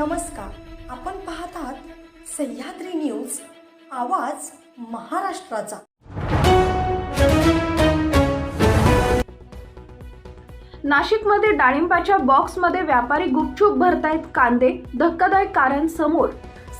नमस्कार. आपण पाहत आहात सह्याद्री न्यूज आवाज महाराष्ट्राचा. नाशिकमध्ये डाळिंबाच्या बॉक्समध्ये व्यापारी गुपचूप भरतायत कांदे धक्कादायक कारण समोर.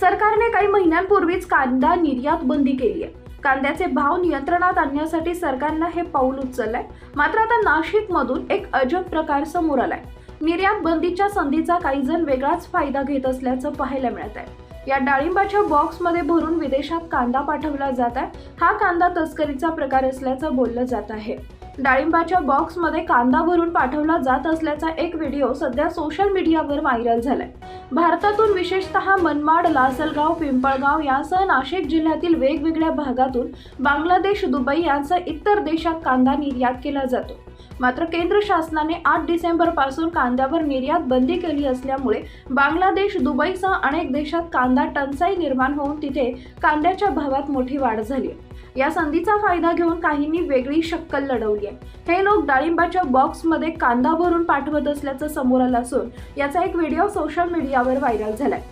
सरकारने काही महिन्यांपूर्वीच कांदा निर्यात बंदी केली आहे कांद्याचे भाव नियंत्रणात आणण्यासाठी सरकारनं हे पाऊल उचललंय. मात्र आता नाशिकमधून एक अजब प्रकार समोर आलाय. निर्यात बंदीच्या संधीचा काही जण वेगळाच फायदा घेत असल्याचं पाहायला मिळत आहे. या डाळिंबाच्या बॉक्समध्ये भरून विदेशात कांदा पाठवला जात आहे. हा कांदा तस्करीचा प्रकार असल्याचं बोललं जात आहे. डाळिंबाच्या बॉक्समध्ये कांदा भरून पाठवला जात असल्याचा एक व्हिडिओ सध्या सोशल मीडियावर व्हायरल झालाय. भारतातून विशेषतः मनमाड लासलगाव पिंपळगाव यासह नाशिक जिल्ह्यातील वेगवेगळ्या भागातून बांगलादेश दुबई यांसह इतर देशात कांदा निर्यात केला जातो. मात्र केंद्र शासनाने आठ डिसेंबरपासून कांद्यावर निर्यात बंदी केली असल्यामुळे बांगलादेश दुबईसह अनेक देशात कांदा टंचाई निर्माण होऊन तिथे कांद्याच्या भावात मोठी वाढ झाली या संधीचा फायदा घेऊन काहींनी वेगळी शक्कल लढवली आहे. हे लोक डाळिंबाच्या बॉक्समध्ये कांदा भरून पाठवत असल्याचं समोर आलं असून याचा एक व्हिडिओ सोशल मीडियावर व्हायरल झालाय.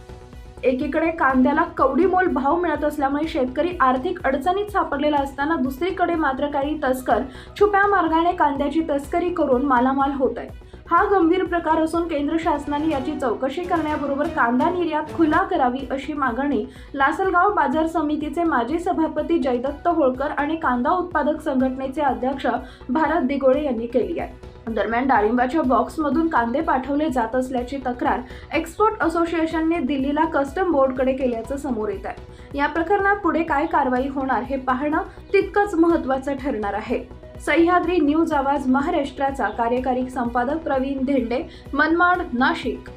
एकीकडे कांद्याला कवडी मोल भाव मिळत असल्यामुळे शेतकरी आर्थिक अडचणीत सापडलेला असताना दुसरीकडे मात्र काही तस्कर छुप्या मार्गाने कांद्याची तस्करी करून मालामाल होत आहे हा गंभीर प्रकार असून केंद्र शासनाने याची चौकशी करण्याबरोबर कांदा निर्यात खुला करावी अशी मागणी लासलगाव बाजार समितीचे माजी सभापती जयदत्त होळकर आणि कांदा उत्पादक संघटनेचे अध्यक्ष भारत दिगोळे यांनी केली आहे. दरम्यान डाळिंबाच्या बॉक्समधून कांदे पाठवले जात असल्याची तक्रार एक्सपोर्ट असोसिएशनने दिल्लीला कस्टम बोर्डकडे केल्याचं समोर येत आहे. या प्रकरणात पुढे काय कारवाई होणार हे पाहणं तितकंच महत्त्वाचं ठरणार आहे. सह्याद्री न्यूज आवाज महाराष्ट्राचा कार्यकारी संपादक प्रवीण धेंडे मनमाड नाशिक.